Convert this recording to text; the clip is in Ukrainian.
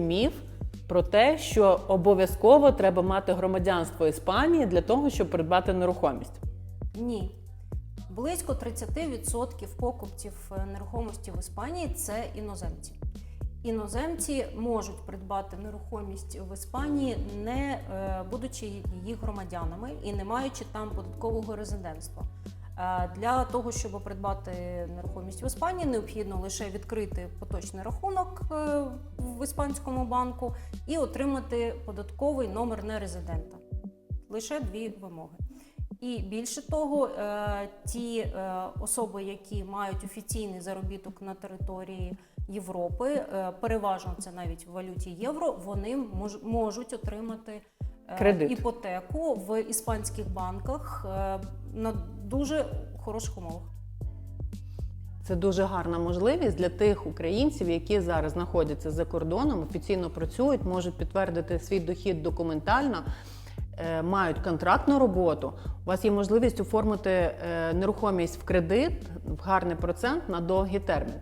Міф про те, що обов'язково треба мати громадянство Іспанії для того, щоб придбати нерухомість. Ні. Близько 30% покупців е, нерухомості в Іспанії це іноземці. Іноземці можуть придбати нерухомість в Іспанії, не е, будучи її громадянами і не маючи там податкового резидентства. Е, Для того, щоб придбати нерухомість в Іспанії, необхідно лише відкрити поточний рахунок в іспанському банку і отримати податковий номер нерезидента. Лише дві вимоги. І більше того, е, ті е, особи, які мають офіційний заробіток на території Європи, е, переважно це навіть в валюті євро, вони можуть отримати Кредит. іпотеку в іспанських банках на дуже хороших умовах. Це дуже гарна можливість для тих українців, які зараз знаходяться за кордоном, офіційно працюють, можуть підтвердити свій дохід документально, е, мають контрактну роботу. У вас є можливість оформити е, нерухомість в кредит в гарний процент на довгий термін.